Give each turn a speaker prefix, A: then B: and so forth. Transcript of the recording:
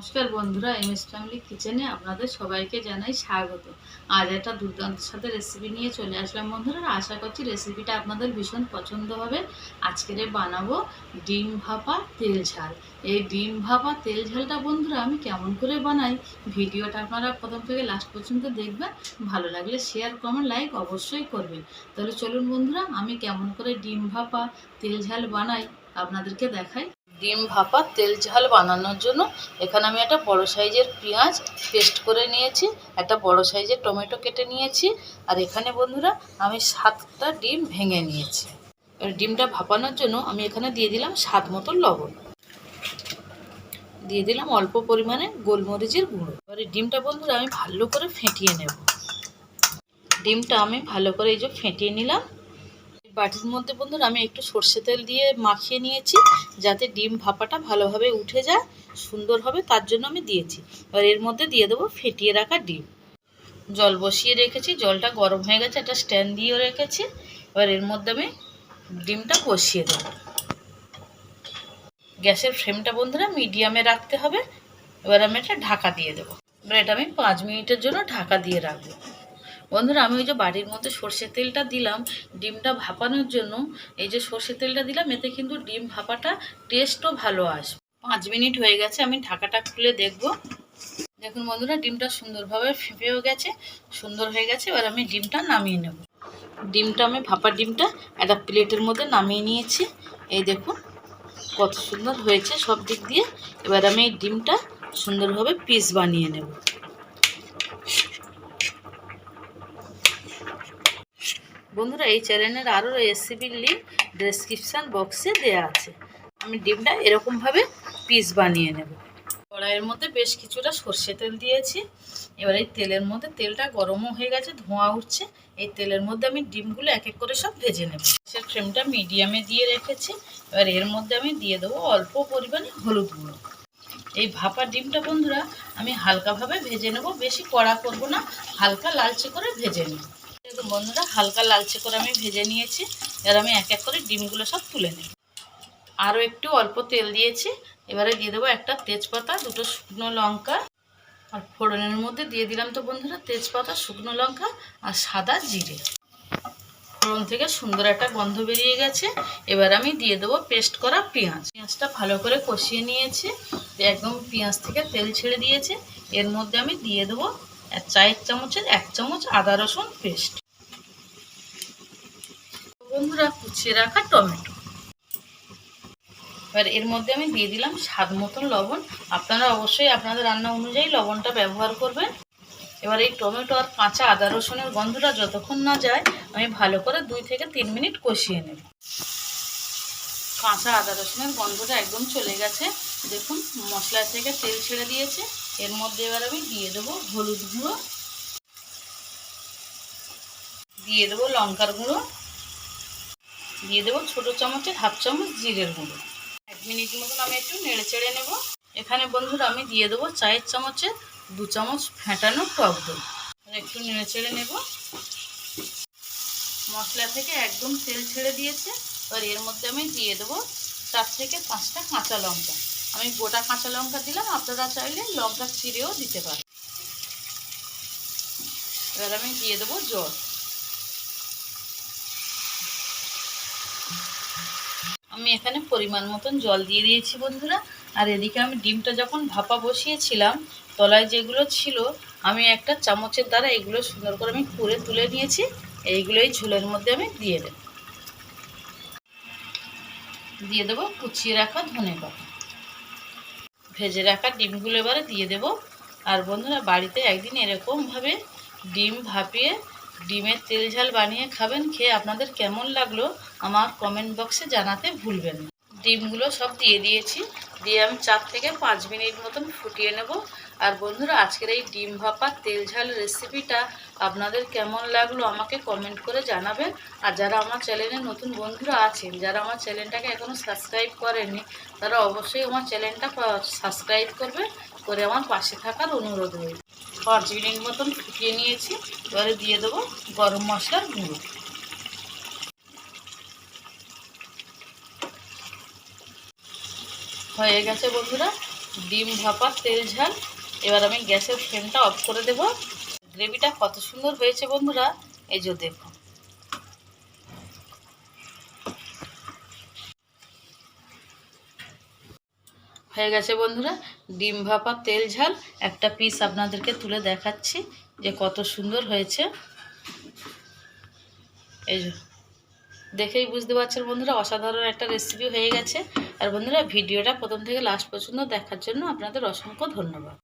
A: নমস্কার বন্ধুরা M S family কিচেনে আপনাদের সবাইকে জানাই স্বাগত। আজ একটা দুর্দান্ত সাথে রেসিপি নিয়ে চলে আসলাম বন্ধুরা। আশা করছি রেসিপিটা আপনাদের ভীষণ পছন্দ হবে। আজকের বানাবো ডিম ভাপা তেল ঝাল। এই ডিম ভাপা তেল ঝালটা বন্ধুরা আমি কেমন করে বানাই ভিডিওটা আপনারা প্রথম থেকে লাস্ট পর্যন্ত দেখবেন। ভালো লাগলে শেয়ার কমেন্ট লাইক অবশ্যই করবেন। তাহলে চলুন বন্ধুরা, আমি কেমন করে ডিম ভাপা তেল ঝাল বানাই আপনাদেরকে দেখাই। ডিম ভাপা, তেল ঝাল বানানোর জন্য। এখানে আমি একটা বড় সাইজের পেঁয়াজ পেস্ট করে নিয়েছি, একটা বড় সাইজের টমেটো কেটে নিয়েছি। আর এখানে বন্ধুরা, আমি সাতটা ডিম ভেঙে নিয়েছি। ডিমটা ভাপানোর জন্য আমি এখানে দিয়ে দিলাম স্বাদ মতো লবণ। দিয়ে দিলাম অল্প পরিমাণে গোলমরিচের গুঁড়ো। এবারে ডিমটা বন্ধুরা, আমি ভালো করে ফেটিয়ে নেব। ডিমটা আমি ভালো করে এই যে ফেটিয়ে নিলাম। বাটির মধ্যে বন্ধুরা আমি একটু সর্ষে তেল দিয়ে মাখিয়ে নিয়েছি, যাতে ডিম ভাপাটা ভালোভাবে উঠে যায়, সুন্দর হবে, তার জন্য আমি দিয়েছি। এবার এর মধ্যে দিয়ে দেবো ফেটিয়ে রাখা ডিম। জল বসিয়ে রেখেছি, জলটা গরম হয়ে গেছে, একটা স্ট্যান্ড দিয়েও রেখেছি। এবার এর মধ্যে আমি ডিমটা বসিয়ে দেবো। গ্যাসের ফ্লেমটা বন্ধুরা মিডিয়ামে রাখতে হবে। এবার আমি এটা ঢাকা দিয়ে দেবো। এবার এটা আমি পাঁচ মিনিটের জন্য ঢাকা দিয়ে রাখব। বন্ধুরা, আমি ওই যে বাড়ির মধ্যে সর্ষের তেলটা দিলাম, ডিমটা ভাপানোর জন্য। এই যে সর্ষের তেলটা দিলাম, এতে কিন্তু ডিম ভাপাটা টেস্টও ভালো আসবে। পাঁচ মিনিট হয়ে গেছে, আমি ঢাকাটা খুলে দেখব। দেখুন বন্ধুরা, ডিমটা সুন্দরভাবে ফেঁপেও গেছে, সুন্দর হয়ে গেছে, এবার আমি ডিমটা নামিয়ে নেব। ডিমটা, আমি ভাপা ডিমটা একটা প্লেটের মধ্যে নামিয়ে নিয়েছি। এই দেখুন, কত সুন্দর হয়েছে সব দিক দিয়ে। এবার আমি এই ডিমটা সুন্দরভাবে পিস বানিয়ে নেব। বন্ধুরা, এই চ্যানেলের আরও রেসিপির লিঙ্ক ডেসক্রিপশান বক্সে দেওয়া আছে। আমি ডিমটা এরকমভাবে পিস বানিয়ে নেব। কড়াইয়ের মধ্যে বেশ কিছুটা সর্ষে তেল দিয়েছি। এবার এই তেলের মধ্যে তেলটা গরমও হয়ে গেছে, ধোঁয়া উঠছে। এই তেলের মধ্যে আমি ডিমগুলো এক এক করে সব ভেজে নেব। সে ফ্রেমটা মিডিয়ামে দিয়ে রেখেছি। এবার এর মধ্যে আমি দিয়ে দেবো অল্প পরিমাণে হলুদ গুঁড়ো। এই ভাপা ডিমটা বন্ধুরা, আমি হালকাভাবে ভেজে নেব। বেশি কড়া করব না, হালকা লালচে করে ভেজে নেব। দেখুন বন্ধুরা, হালকা লালচে করে আমি ভেজে নিয়েছি। এবার আমি এক এক করে ডিমগুলো সব তুলে নেব। আরও একটু অল্প তেল দিয়েছি। এবারে দিয়ে দেবো একটা তেজপাতা, দুটো শুকনো লঙ্কা। আর ফোড়নের মধ্যে দিয়ে দিলাম তো বন্ধুরা, তেজপাতা, শুকনো লঙ্কা আর সাদা জিরে। ফোড়ন থেকে সুন্দর একটা গন্ধ বেরিয়ে গেছে। এবার আমি দিয়ে দেবো পেস্ট করা পেঁয়াজ। পেঁয়াজটা ভালো করে কষিয়ে নিয়েছি। একদম পেঁয়াজ থেকে তেল ছেড়ে দিয়েছে। এর মধ্যে আমি দিয়ে দেবো চায়ের চামচের এক চামচ আদা রসুন পেস্ট। বন্ধুরা কুচিয়ে রাখা টমেটো। এবার এর মধ্যে আমি দিয়ে দিলাম স্বাদ মতন লবণ। আপনারা অবশ্যই আপনাদের রান্না অনুযায়ী লবণটা ব্যবহার করবেন। এবার এই টমেটো আর কাঁচা আদা রসুনের গন্ধটা যতক্ষণ না যায়, আমি ভালো করে দুই থেকে তিন মিনিট কষিয়ে নেব। কাঁচা আদা রসুনের গন্ধটা একদম চলে গেছে। দেখুন, মশলা থেকে তেল ছেড়ে দিয়েছে। এর মধ্যে এবার আমি দিয়ে দেবো হলুদ গুঁড়ো। দিয়ে দেবো লঙ্কার গুঁড়ো। দিয়ে দেবো ছোটো চামচের হাফ চামচ জিরের গুঁড়ো। এক মিনিট মতন আমি একটু নেড়ে চেড়ে নেব। এখানে বন্ধুরা আমি দিয়ে দেবো চায়ের চামচের দু চামচ ফেটানো টক দই। একটু নেড়ে চেড়ে নেব। মশলা থেকে একদম তেল ছেড়ে দিয়েছে। এবার এর মধ্যে আমি দিয়ে দেবো চার থেকে পাঁচটা কাঁচা লঙ্কা। আমি গোটা কাঁচা লঙ্কা দিলাম, আপনারা চাইলে লঙ্কা চিড়েও দিতে পারেন। এবার আমি দিয়ে দেবো জল। আমি এখানে পরিমাণ মতন জল দিয়ে দিয়েছি বন্ধুরা। আর এদিকে আমি ডিমটা যখন ভাপা বসিয়েছিলাম, তলায় যেগুলো ছিল, আমি একটা চামচের দ্বারা এগুলো সুন্দর করে আমি পুরে তুলে নিয়েছি। এইগুলো এই ঝোলের মধ্যে আমি দিয়ে দেব। দিয়ে দেবো কুচিয়ে রাখা ধনে পাতা। ভেজে রাখা ডিমগুলো এবারে দিয়ে দেব। আর বন্ধুরা, বাড়িতে একদিন এরকমভাবে ডিম ভাপিয়ে ডিমের তেল ঝাল বানিয়ে খাবেন, খেয়ে আপনাদের কেমন লাগল আমার কমেন্ট বক্সে জানাতে ভুলবেন না। ডিমগুলো সব দিয়ে দিয়েছি, দিয়ে আমি চার থেকে পাঁচ মিনিট মতন ফুটিয়ে নেব। আর বন্ধুরা, আজকের এই ডিম ভাপা তেল ঝাল রেসিপিটা আপনাদের কেমন লাগল আমাকে কমেন্ট করে জানাবেন। আর যারা আমার চ্যানেলে নতুন বন্ধুরা আছেন, যারা আমার চ্যানেলটাকে এখনও সাবস্ক্রাইব করেননি, তারা অবশ্যই আমার চ্যানেলটা সাবস্ক্রাইব করবে, করে আমার পাশে থাকার অনুরোধ রইল। পাঁচ মিনিট মতন ফুটিয়ে নিয়েছি। এবারে দিয়ে দেবো গরম মশলার গুঁড়ো। হয়ে গেছে বন্ধুরা, ডিম ভাপা, তেল ঝাল। এবার আমি গ্যাসের ফ্লেমটা অফ করে দেব। গ্রেভিটা কত সুন্দর হয়েছে বন্ধুরা, এই যে দেখো হয়ে গেছে বন্ধুরা। ডিম ভাপা, তেল ঝাল, একটা পিস আপনাদেরকে তুলে দেখাচ্ছি যে কত সুন্দর হয়েছে। এই দেখেই বুঝতে পারছেন বন্ধুরা, অসাধারণ একটা রেসিপি হয়ে গেছে। আর বন্ধুরা, ভিডিওটা প্রথম থেকে লাস্ট পর্যন্ত দেখার জন্য আপনাদের অসংখ্য ধন্যবাদ।